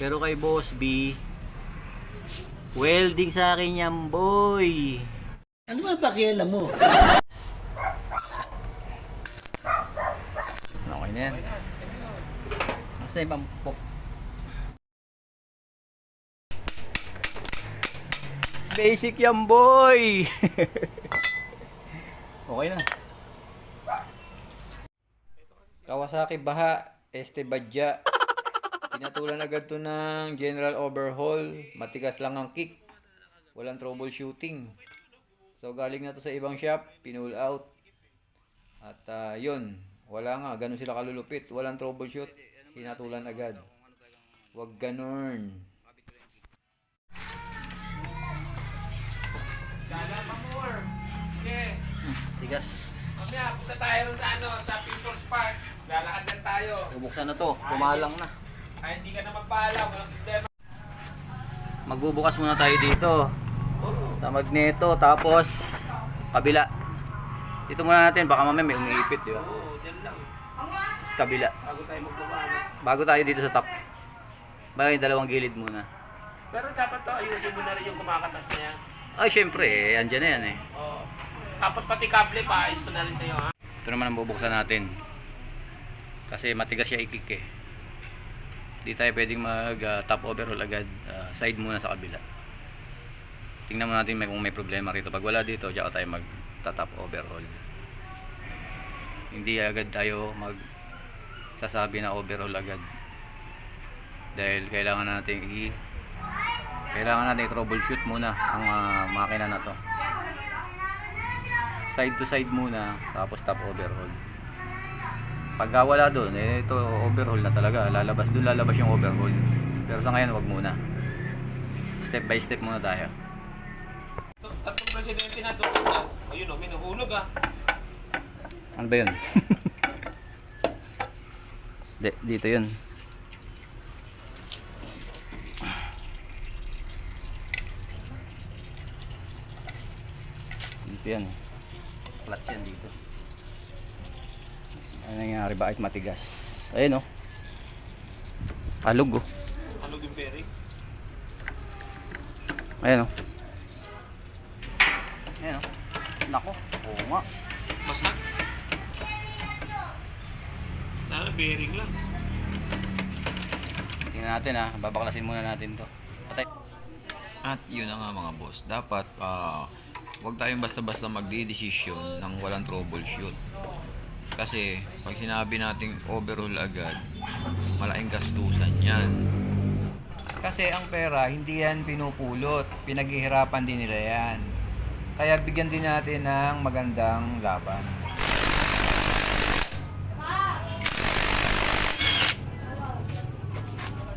Pero kay Boss B, welding sa akin yan, boy. Ano ba pakialam mo? Okay na yan. Nasa yung pampok. Basic yan, boy. okay na. Kawasaki Baha, Este Badya. Pinatulan agad to ng general overhaul. Matigas lang ang kick. Walang troubleshooting. So galing na to sa ibang shop, pinull out. At ah, yun, wala nga, ganun sila kalulupit. Walang troubleshoot, sinatulan agad. Huwag ganun. Gala pa more. Okay. Tigas. Mamaya, punta tayo sa ano, sa People's Park. Lalakad din tayo. Bubuksan na to, kumalang na. Ay, hindi ka na magpaalam. Walang problema. Magbubukas muna tayo dito. Sa magneto, tapos kabila. Dito muna natin, baka mamaya may umiipit, di ba? Oo, dyan lang. Tapos kabila. Bago tayo magbaba. ano. Bago tayo dito sa top. Baka yung dalawang gilid muna. Pero dapat to, ayusin mo na rin yung kumakatas na yan. Ay, syempre, eh, andyan na yan eh. Oo. Tapos pati kable, paayos ko na rin sa'yo, ha? Ito naman ang bubuksan natin. Kasi matigas siya ikik eh. Di tayo pwedeng mag ah, top overhaul agad. Ah, side muna sa kabila. Tingnan mo natin may, kung may problema rito. Pag wala dito, diyan tayo mag top overhaul. Hindi agad tayo mag sasabi na overhaul agad. Dahil kailangan natin i kailangan natin i-troubleshoot muna ang ah, makina na to side to side muna tapos top overhaul pagka wala doon eh ito overhaul na talaga. Lalabas doon lalabas yung overhaul. Pero sa ngayon wag muna. Step by step muna tayo. Tatlong presidente na doon. Ayun o, minuhulog, ha? ano ba yun? De, dito yun. Dito yan clutch yan dito ano nangyari bakit matigas ayun oh alog oh Ano yung bearing? Ayan o. Ayan o. Nako. Oo nga. Basta. Sana bearing lang. Tingnan natin ha. Babaklasin muna natin to. Patay. At yun na nga mga boss, dapat ah, wag tayong basta-basta magdi-desisyon ng walang troubleshoot. Kasi pag sinabi nating overhaul agad, malaking gastusan yan. Kasi ang pera, hindi yan pinupulot. Pinaghihirapan din nila yan. Kaya bigyan din natin ng magandang laban.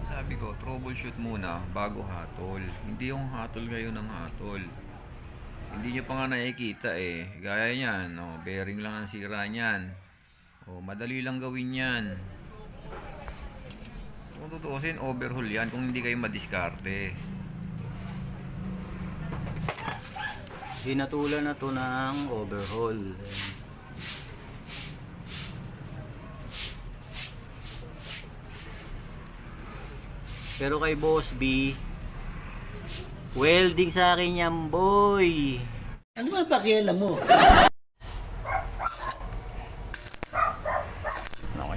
Sabi ko, troubleshoot muna bago hatol. Hindi yung hatol kayo ng hatol. Hindi nyo pa nga nakikita eh. Gaya niyan, oh, bearing lang ang sira niyan. Oh, madali lang gawin yan. Kung tutuusin, overhaul yan kung hindi kayo madiskarte. Hinatulan na to ng overhaul. Pero kay Boss B, welding sa akin yan, boy. Ano ba pakialam mo?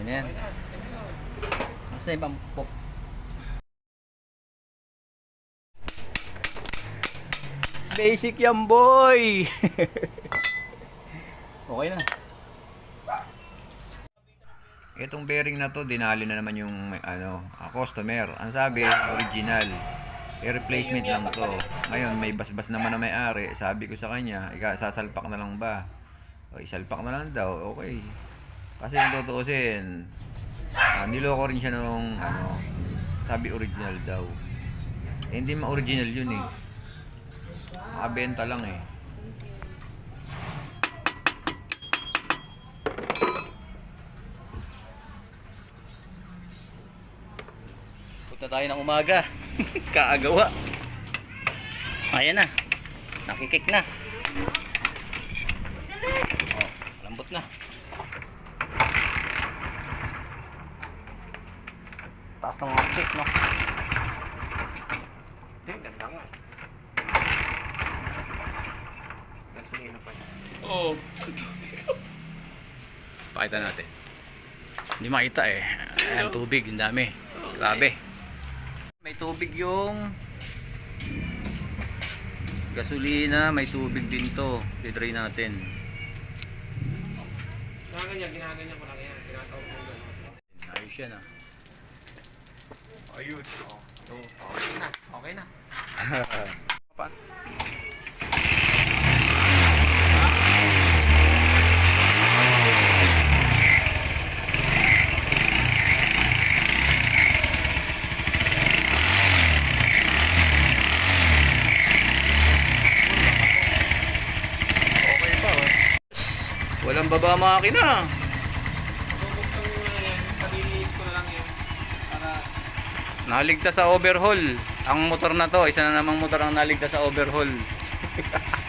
Okay na yan. Nasa yung pampok. Basic yan, boy. okay na. Itong bearing na to, dinali na naman yung ano, ah, customer. Ang sabi, original. I-replacement lang to. Ngayon, may basbas naman na may-ari. Sabi ko sa kanya, ika, sasalpak na lang ba? O, isalpak na lang daw. Okay. Kasi yung tutuusin, ah, niloko rin siya nung, ano, sabi original daw. Eh, hindi ma-original yun eh. Makabenta lang eh. Punta tayo ng umaga. Kaagawa. Ayan na. Nakikik na. Oh, lambot na. Taas ng mga no? Wala nga. Gasolina pa yan. Oo. Pakita natin. Hindi makita eh. Ayan, tubig, ang dami. Grabe. May tubig yung gasolina, may tubig din to. I-try natin. Ginaganyan, ginaganyan ko lang yan. Tinatawag ko gano'n. Ayos yan ah. Ayun. Oo. Okay na. Okay na. Pa oh. Walang baba makina. Bubuksan mo na yan. Ko na lang yan. Para Naligtas sa overhaul. Ang motor na to, isa na namang motor ang naligtas sa overhaul.